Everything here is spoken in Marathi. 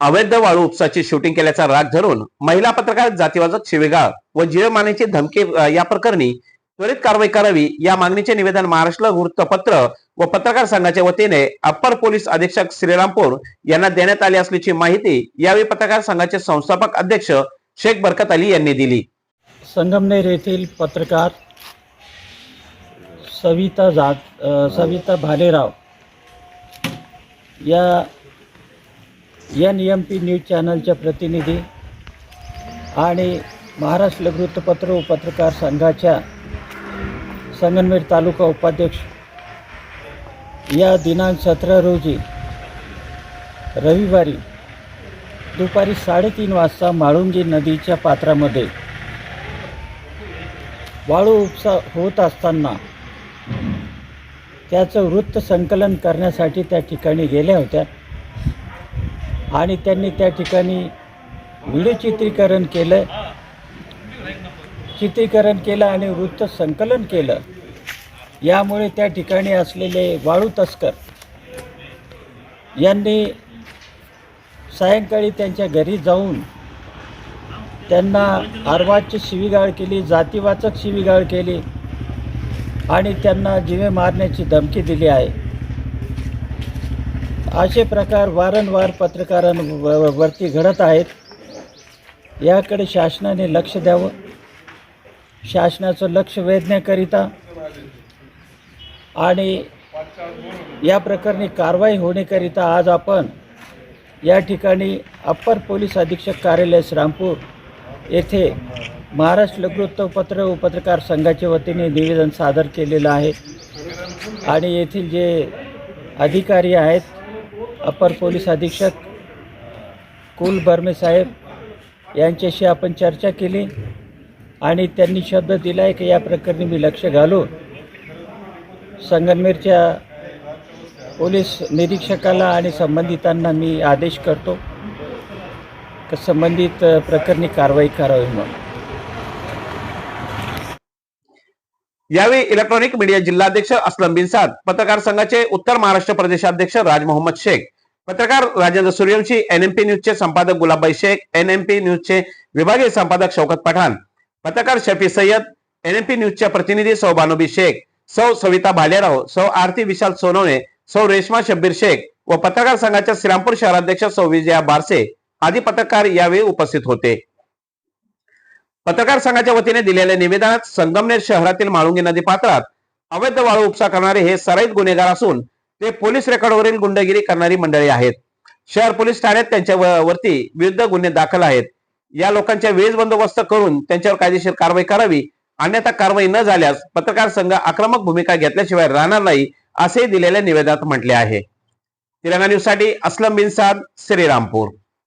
अवैध वाळू उपसाची शूटिंग केल्याचा राग धरून महिला पत्रकार जातीवाचक शिवेगाळ व जीव मारण्याची धमकी या प्रकरणी त्वरित कारवाई करावी या मागणीचे निवेदन महाराष्ट्र वृत्तपत्र व पत्रकार संघाच्या वतीने अप्पर पोलीस अधीक्षक श्रीरामपूर यांना देण्यात आली असल्याची माहिती यावेळी पत्रकार संघाचे संस्थापक अध्यक्ष शेख बरकत अली यांनी दिली. संगमनेर येथील पत्रकार सविता जात सविता भालेराव या एन एम पी न्यूज चॅनलच्या प्रतिनिधी आणि महाराष्ट्र वृत्तपत्र व पत्रकार संघाच्या संगनमेर तालुका उपाध्यक्ष. या दिनांक सतरा रोजी रविवारी दुपारी साडेतीन वाजता माळुंगी नदीच्या पात्रामध्ये वाळू उपसा होत असताना त्याचं वृत्त संकलन करण्यासाठी त्या ठिकाणी गेल्या होत्या. आणि त्यांनी त्या ठिकाणी व्हिडिओ चित्रीकरण केलं. चित्रीकरण केलं आणि वृत्त संकलन केलं. यामुळे त्या ठिकाणी असलेले वाळू तस्कर यांनी सायंकाळी त्यांच्या घरी जाऊन त्यांना आर्वाची शिवीगाळ केली जातीवाचक शिवीगाळ केली आणि त्यांना जिवे मारण्याची धमकी दिली आहे. असे प्रकार वारंवार पत्रकारांवरती घडत आहेत. याकडे शासनाने लक्ष द्यावं. शासनाचं लक्ष वेधण्याकरिता आणि या प्रकरणी कारवाई होण्याकरिता आज आपण या ठिकाणी अप्पर पोलीस अधीक्षक कार्यालय श्रामपूर येथे महाराष्ट्र वृत्तपत्र व पत्रकार संघाच्या वतीने निवेदन सादर केलेलं आहे. आणि येथील जे अधिकारी आहेत अपर पोलीस अधीक्षक कुल बर्मे साहेब यांच्याशी आपण चर्चा केली आणि त्यांनी शब्द दिला आहे की या प्रकरणी मी लक्ष घालून संगनमेरच्या पोलीस निरीक्षकाला आणि संबंधितांना मी आदेश करतो की संबंधित प्रकरणी कारवाई करावी म्हणून. यावेळी इलेक्ट्रॉनिक मीडिया जिल्हाध्यक्ष असलम बिन साद पत्रकार संघाचे उत्तर महाराष्ट्र प्रदेशाध्यक्ष राज मोहम्मद शेख पत्रकार राजेंद्र सूर्यवंशी एनएमपी न्यूजचे संपादक गुलाबबाई शेख एनएमपी न्यूजचे विभागीय संपादक शौकत पठाण पत्रकार शफी सय्यद एनएमपी न्यूजच्या प्रतिनिधी सौ बानोबी शेख सौ सविता भालेराव सौ आरती विशाल सोनवणे सौ रेश्मा शब्बीर शेख व पत्रकार संघाच्या श्रीरामपूर शहराध्यक्ष सौ विजया बारसे आदी पत्रकार यावेळी उपस्थित होते. पत्रकार संघाच्या वतीने दिलेल्या निवेदनात संगमनेर शहरातील माळुंगी नदी पात्रात अवैध वाळू उपसा करणारे हे सराईत गुन्हेगार असून ते पोलीस रेकॉर्डवरील गुंडगिरी करणारी मंडळी आहेत. शहर पोलीस ठाण्यात त्यांच्या वरती विरुद्ध गुन्हे दाखल आहेत. या लोकांच्या वेळ बंदोबस्त करून त्यांच्यावर कायदेशीर कारवाई करावी. अन्यथा कारवाई न झाल्यास पत्रकार संघ आक्रमक भूमिका घेतल्याशिवाय राहणार नाही असे दिलेल्या निवेदनात म्हटले आहे. तेलंगणा न्यूजसाठी असलम बिन साद श्रीरामपूर.